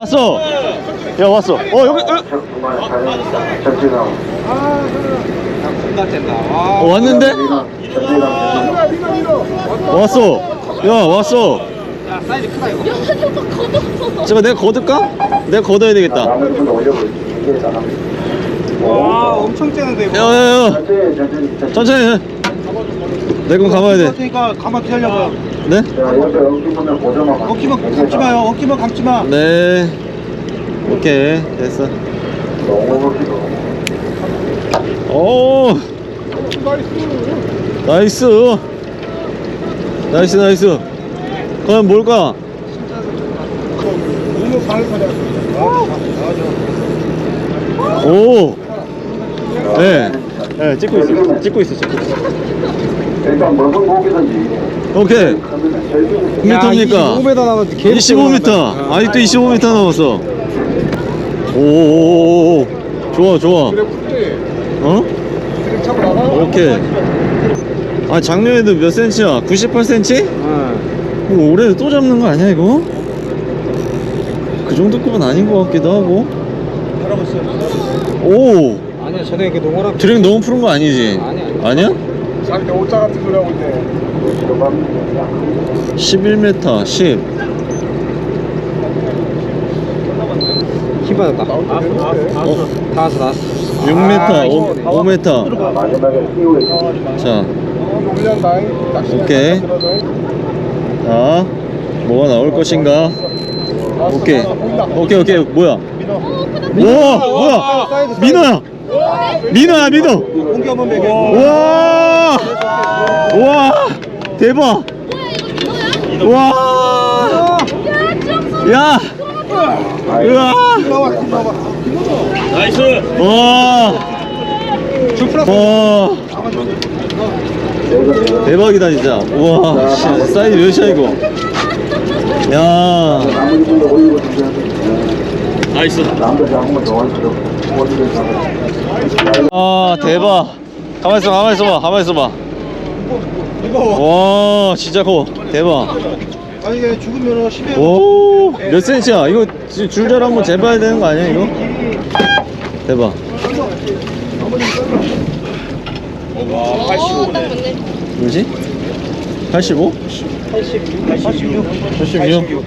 왔어. 야 왔어. 어 여기. 어, 어, 왔는데? 왔어. 야 왔어. 제가 내가 걷을까? 내가 걷어야 되겠다. 와 엄청 째는데 이거 야야야. 천천히 해. 내건 가봐야 돼. 그러니까 가만 기다려봐 네? 어깨 어깨만 감지 마요 어깨만 감지 마 네. 오케이 됐어. 오. 나이스. 나이스 나이스. 그럼 뭘까? 오. 네. 네 찍고 있어. 찍고 있어. 찍고 있어. 일단 무슨 고기든지 오케이. 몇 미터입니까? 25m 남았지 25m. 아직도 25m 남았어. 오. 좋아 좋아. 어? 오케이. 아 작년에도 몇 센치야? 98cm? 뭐 올해 또 잡는 거 아니야 이거? 그 정도 급은 아닌 것 같기도 하고. 오. 아니야 전에 이렇게 농어랑 드랙 너무 푸른 거 아니지? 아니야, 아니야? 자기 오자 같은 소리 하고 있네 11m, 10. 힘 받았다 아, 아, 어? 다 왔어 다 왔어 6m, 5, 5m. 마지막에 띄우래 자, 오케이. 자, 뭐가 나올 것인가? 오케이. 오케이, 오케이. 뭐야? 우와, 뭐야? 민호야! 민호야, 민호! 공기 한번 매겨 우와! 우와! 대박! 우와! 야! 우와! 나이스! 와! 와! 대박이다 진짜. 우와, 씨, 사이즈 몇이야 이거? 야, 나이스. 아 대박. 가만 있어, 가만 있어봐, 가만 있어봐. 와, 진짜 커. 대박. 아니 이게 죽으면 심해 오, 몇 센치야? 이거 지- 줄자로 한번 재봐야 되는 거 아니야 이거? 대박. 어, 딱 맞네. 뭐지? 85? 86 86 86?